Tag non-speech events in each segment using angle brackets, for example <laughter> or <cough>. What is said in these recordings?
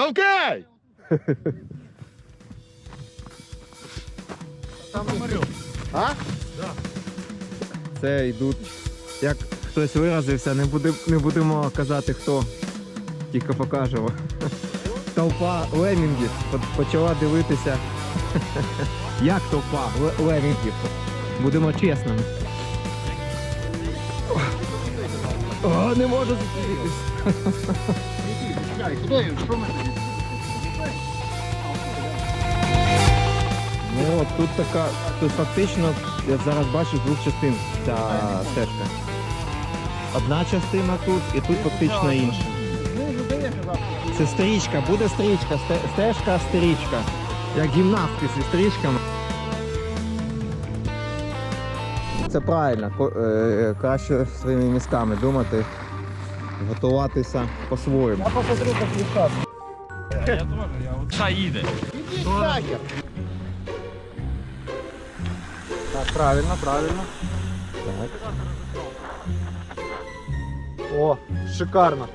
Толкай! А? Це йдуть. Як хтось виразився, не, буде, не будемо казати хто. Тільки покажемо. Толпа лемінгів почала дивитися. Як толпа лемінгів? Будемо чесними. О, не можу Ну от тут така, тут фактично, я зараз бачу з двох частин ця стежка. Одна частина тут і тут фактично інша. Це стрічка, буде стрічка, сте- стежка, стрічка. Як гімнастки зі стрічками. Це правильно, ко- е, краще своїми мізками думати, готуватися по-своєму. Та їде. Так, правильно, правильно. Так. О, шикарно.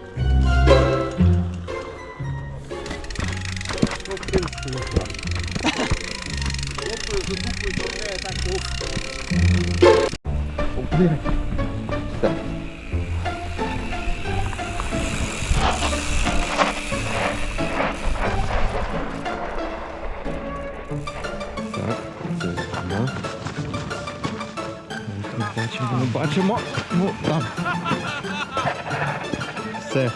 Так, Ми бачимо. Ну, там. Все.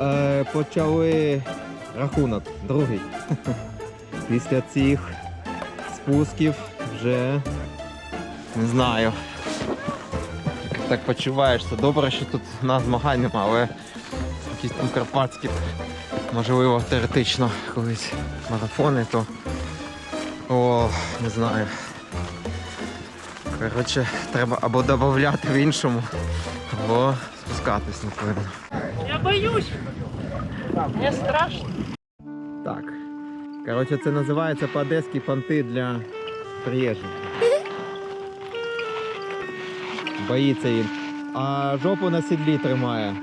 Е, почали рахунок, другий. <laughs> Після цих спусків вже не знаю. Так почуваєшся. Добре, що тут у нас змагань нема, але якісь там карпатські, можливо, теоретично колись марафони, то о, не знаю. Коротше, треба або додати в іншому, або спускатись, напевно. Я боюсь. Мне страшно. Так. Коротше, це називається по-одеськи понти для приїжджих. Боїться він. А жопу на сідлі тримає.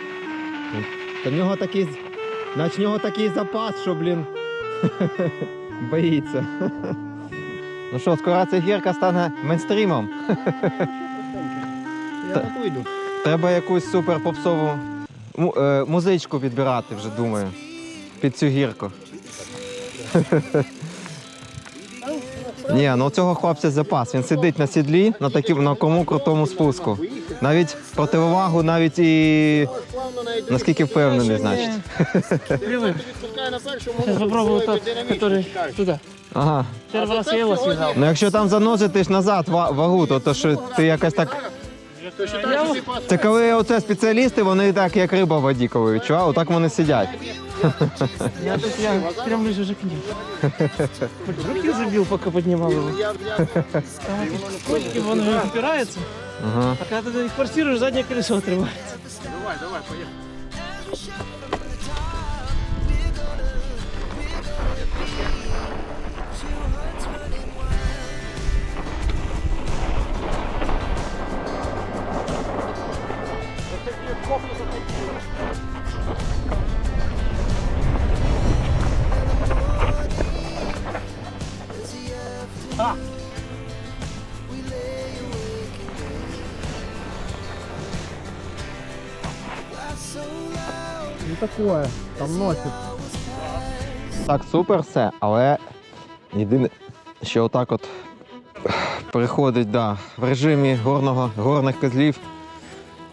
Та в нього такий. Нач в нього такий запас, що, блін. <laughs> Боїться. Ну що, скоро ця гірка стане мейнстрімом. <laughs> Я так. Треба якусь супер попсову е, музичку підбирати вже, думаю. Під цю гірку. <laughs> Ні, ну цього хлопця запас. Він сидить на сідлі на такому на кому крутому спуску. Навіть противовагу, навіть і наскільки впевнений, значить. Который туда. Ага. Первый раз я его связал. Ну якщо там заноситиш назад ва- вагу, то, то що ти якось так. Це коли оце спеціалісти, вони так як риба в воді, коли відчував, отак вони сидять. Я тут я прям ближе уже к ним. Хоть Руки забил, пока поднимал его. Там эти кончики, вон он упирается, Ага. а когда ты их форсируешь, заднее колесо отрывается. Ну такое, там носит. Так, супер все, але єдине, що отак от переходить да, в режимі горного, горних козлів,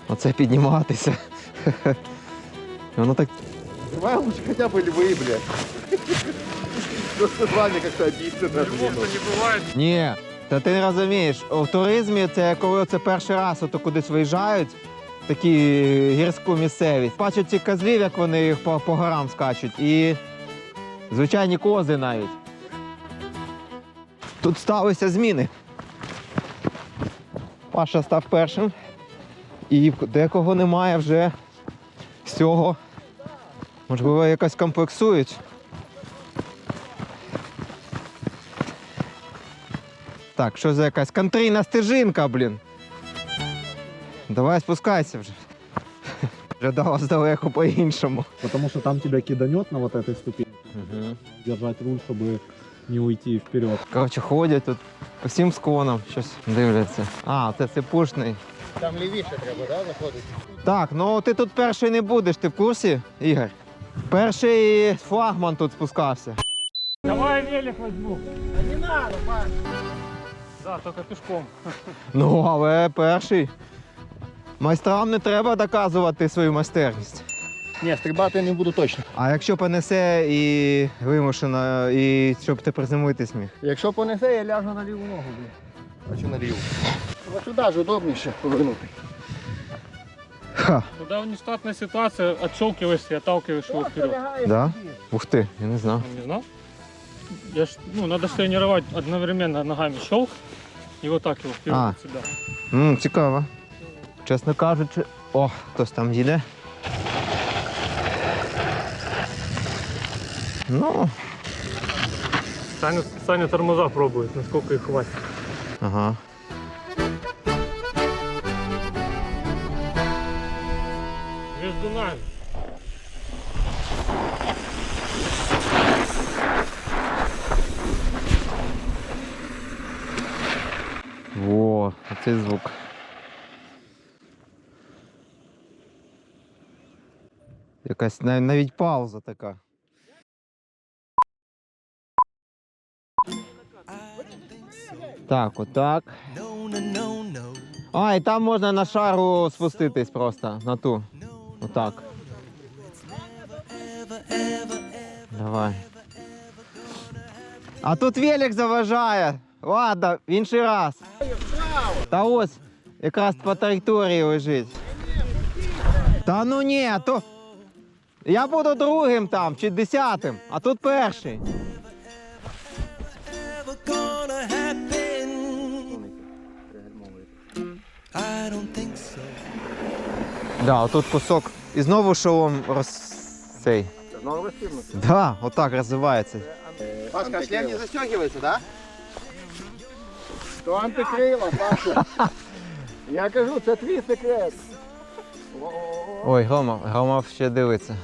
оце підніматися. <laughs> Воно так. Давай лучше хотя бы львы, блядь. Как-то обидно даже. Ні, та ти не розумієш, у туризмі це коли це перший раз ото кудись виїжджають, такі гірську місцевість. Бачать ці козлів, як вони їх по, по горам скачуть, і звичайні кози навіть. Тут сталися зміни. Паша став першим. І декого немає вже з цього. Можливо, якось комплексують. Так, що за якась контрійна стежинка, блін. Давай спускайся вже. Вже далось далеко по-іншому. Потому что там тебя киданет на вот этой ступени. Угу. Держать руль, чтобы не уйти вперед. Коротше, ходять тут по всім склонам, щось дивляться. А, це цепушний. Там лівіше треба, да, заходити? Так, ну ти тут перший не будеш, ти в курсі, Ігор? Перший флагман тут спускався. Давай велик возьму. не надо, Паш. Да, только пешком. Ну, але перший. Майстрам не треба доказувати свою майстерність. Ні, стрибати не буду точно. А якщо понесе і вимушено, і щоб ти приземлитись міг. Якщо понесе, я ляжу на ліву ногу. блін. А чи на ліву? Ось сюди ж удобніше повернути. Ха, Когда внештатная ситуация, отщелкиваешься и отталкиваешь его вперед. да? Ух ти, я не знав. Не знал? Я ж, ну, надо ж тренировать одновременно ногами щелк и вот так его вперед А. себя. М, цікаво. Чесно кажучи, о, хтось там їде. Ну, Саня, Саня тормоза пробует, насколько их хватит. ага. Во, оцей звук. Якась нав- навіть пауза така. Так, отак. А, і там можна на шару спуститись просто, на ту. Отак. Давай. А тут велик заважає. Ладно, в інший раз. Та ось якраз по траєкторії лежить. Та ну ні, а то. Я буду другим там чи десятим, а тут перший. ever gonna happen. I don't think so. Да, отут кусок. І знову шолом роз... цей. Знову розсібнути. Да, отак розвивається. Пашка, шлем не застегивается, да? То антикрила, Паша. Я кажу, це твій секрет. Ой, Грома, Грома ще дивиться.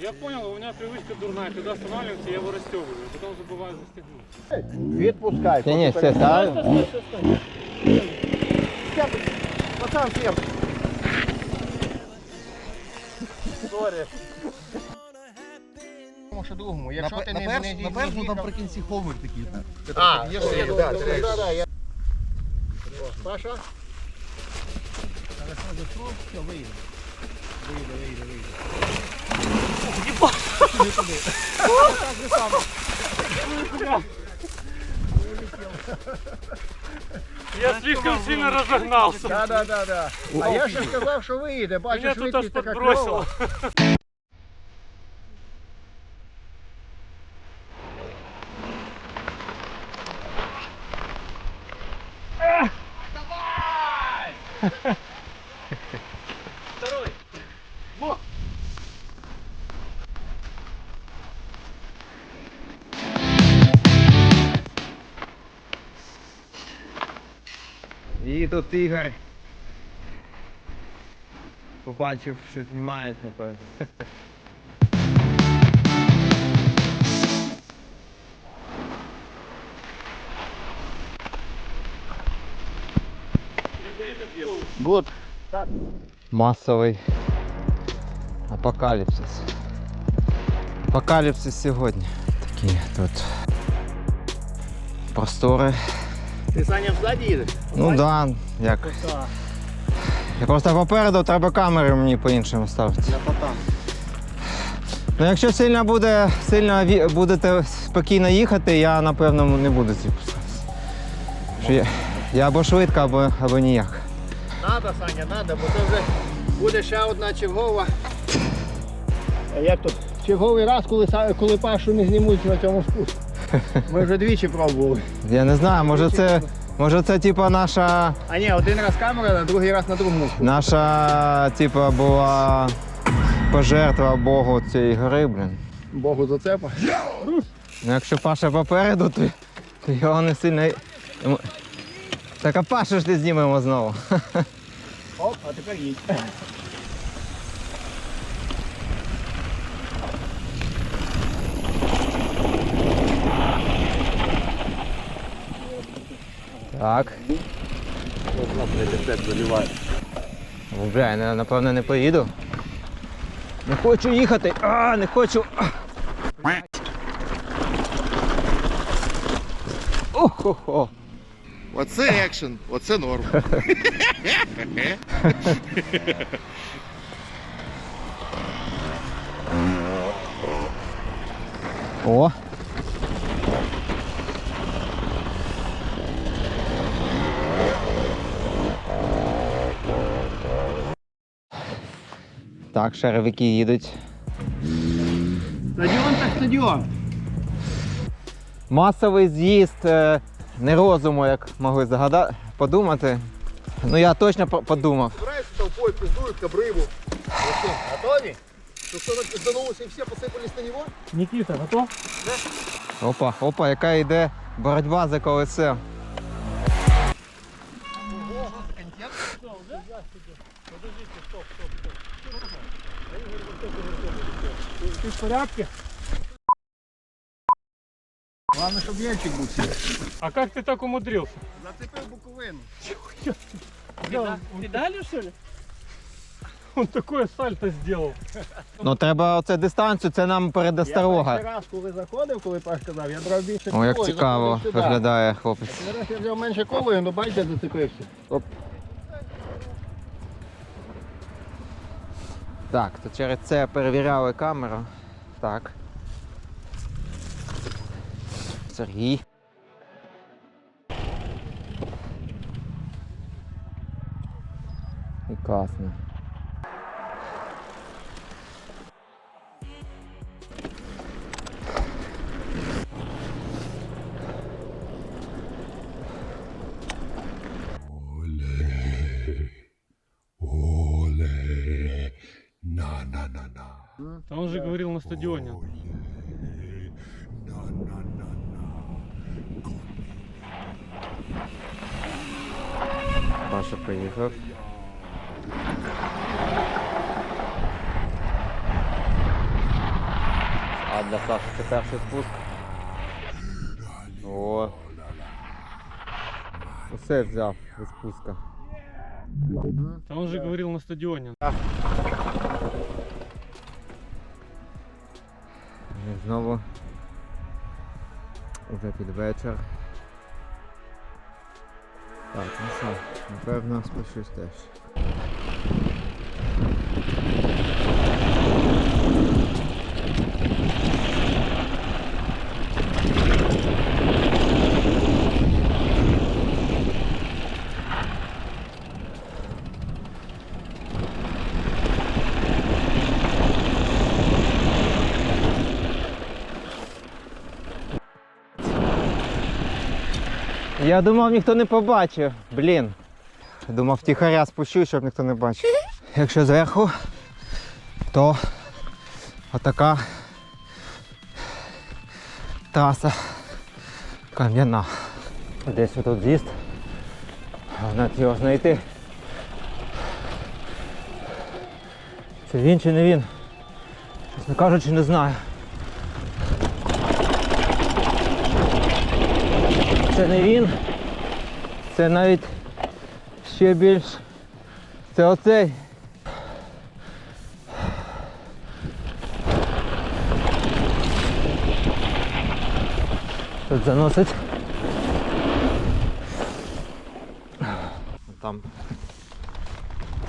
Я понял, у меня привычка дурная, когда останавливаемся, я его расстегиваю, потом забываю застегнуть. Відпускай. Ні, ні, все, ставимо. Пацан, всем. Сорі. Тому що другому, якщо ти не не На першому там наприкінці ховер такий. А, є ще, да, да, да, я- О, Паша. Я слишком сильно разогнался. Да, да, да, да. А я ще сказав, що вийде, бачиш, Меня тут аж швидкість така подбросило. Во! І тут Ігор. Побачив, що знімається, напевно. Вот. Масовий апокаліпсис. Апокаліпсис сьогодні. Такі тут простори. Ти Саня взаді їдеш? Ну да, як. Я просто попереду треба камери мені по-іншому ставити. Ну якщо сильно буде, сильно будете спокійно їхати, я напевно не буду зіпускатися. Я, я або швидко, або, або ніяк. Надо, Саня, надо, бо це вже буде ще одна чергова. Як тут? Черговий раз, коли, коли Пашу не знімуть на цьому спуску. <laughs> Ми вже двічі пробували. Я не знаю, може це, може це типа наша, А ні, один раз камера, а другий раз на другому. спуску. наша типа була пожертва Богу цієї гори, блін. Богу зацепа. Ну якщо Паша попереду, то, його не сильно. Так а Пашу ж не знімемо знову. <laughs> Оп, а тепер їдь. Так. Бля, я напевно не поїду. Не хочу їхати. А, не хочу. Охо-хо. Оце екшен, оце норм. <laughs> О. Так, шеревики їдуть. Стадіон так стадіон. Масовий з'їзд е, не розуму, як могли загада... подумати. Ну я точно по- подумав. Збираються толпой, пиздують к обриву. Готові? То кто-то пизданулся и все посыпались на него? Никита, готов? Опа, опа, яка йде боротьба за колесо. Ты в порядке? Головне, щоб ящик був сів. А как ты так умудрился? Зацепив буковину. Педали, что ли? Он такое сальто сделал. Ну треба оце дистанцію, це нам Я передосторога. перший раз, коли заходив, коли Паш казав, я брав більше О, як цікаво заходив сюди. виглядає хлопець. Зараз я взяв менше коло, ну бачите, зацепився. Так, то через це перевіряли камеру. Так. Сергій. А он же говорил на стадионе. Паша приїхав. А для Саші це перший спуск. О. Усе взяв зі спуска. А он же говорил на стадионе. І знову вже під вечір. Так, ну що, напевно спущусь теж. Я думав, ніхто не побачив. Блін. Думав, тихаря спущу, щоб ніхто не бачив. Якщо зверху, то отака траса кам'яна. Десь тут з'їзд. Головне його знайти. Це він чи не він? Чесно кажучи, не знаю. Це не він. Це навіть ще більш. Це оцей. Тут заносить. Там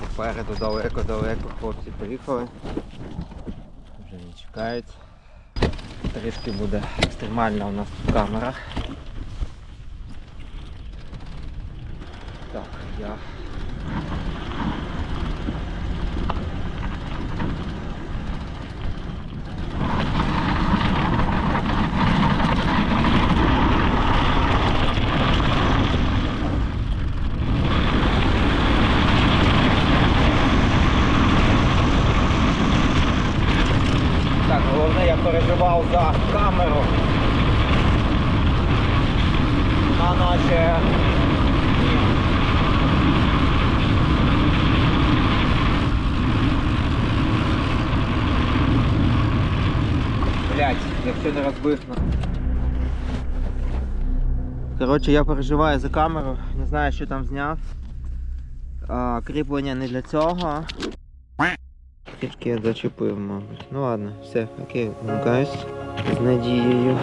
попереду далеко-далеко хлопці поїхали. Вже не чекають. Трішки буде екстремальна у нас тут камера. Так, я. Так, головне, я переживав за камеру. Не розбив. Коротше, я переживаю за камеру, не знаю, що там зняв. А, кріплення не для цього. Трішки я зачепив, мабуть. Ну ладно, все, окей, вмикаюсь. З надією.